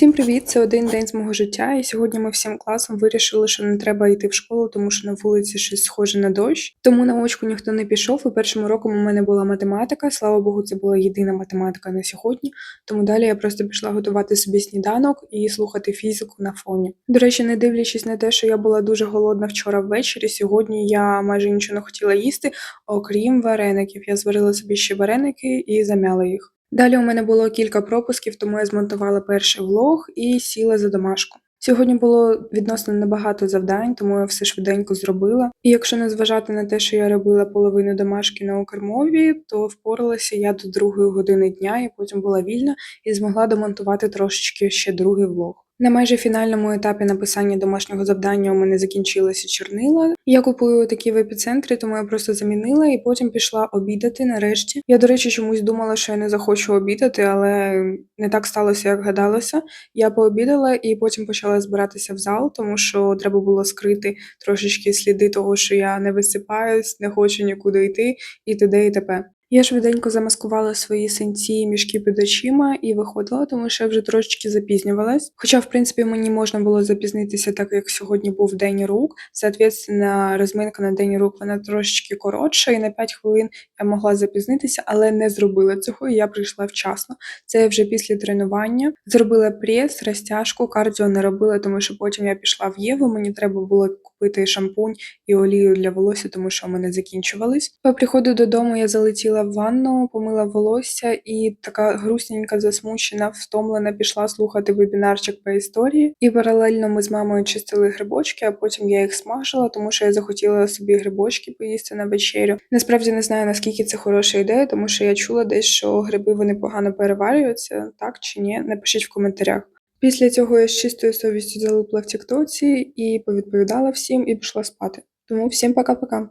Всім привіт! Це один день з мого життя, і сьогодні ми всім класом вирішили, що не треба йти в школу, тому що на вулиці щось схоже на дощ. Тому на очку ніхто не пішов. І першим уроком у мене була математика. Слава Богу, це була єдина математика на сьогодні. Тому далі я просто пішла готувати собі сніданок і слухати фізику на фоні. До речі, не дивлячись на те, що я була дуже голодна вчора ввечері. Сьогодні я майже нічого не хотіла їсти, окрім вареників. Я зварила собі ще вареники і зам'яла їх. Далі у мене було кілька пропусків, тому я змонтувала перший влог і сіла за домашку. Сьогодні було відносно небагато завдань, тому я все швиденько зробила. І якщо не зважати на те, що я робила половину домашки на укрмові, то впоралася я до другої години дня, і потім була вільна і змогла домонтувати трошечки ще другий влог. На майже фінальному етапі написання домашнього завдання у мене закінчилися чорнила. Я купую такі в епіцентрі, тому я просто замінила і потім пішла обідати нарешті. Я, до речі, чомусь думала, що я не захочу обідати, але не так сталося, як гадалося. Я пообідала і потім почала збиратися в зал, тому що треба було скрити трошечки сліди того, що я не висипаюсь, не хочу нікуди йти, і т.д. і т.п. Я швиденько замаскувала свої синці мішки під очима і виходила, тому що я вже трошечки запізнювалась. Хоча, в принципі, мені можна було запізнитися, так як сьогодні був день рук. Соответственно, розминка на день рук вона трошечки коротша, і на 5 хвилин я могла запізнитися, але не зробила цього. і Я прийшла вчасно. Це вже після тренування. Зробила прес, розтяжку, кардіо не робила, тому що потім я пішла в Єву. Мені треба було купити шампунь і олію для волосся, тому що у мене закінчувались. По приходу додому я залетіла в ванну, помила волосся і така грустненька, засмучена, втомлена, пішла слухати вебінарчик по історії. І паралельно ми з мамою чистили грибочки, а потім я їх смажила, тому що я захотіла собі грибочки поїсти на вечерю. Насправді не знаю наскільки це хороша ідея, тому що я чула десь, що гриби вони погано переварюються, так чи ні? Напишіть в коментарях. Після цього я з чистою совістю залипла в Тіктоці і повідповідала всім і пішла спати. Тому всім пока-пока.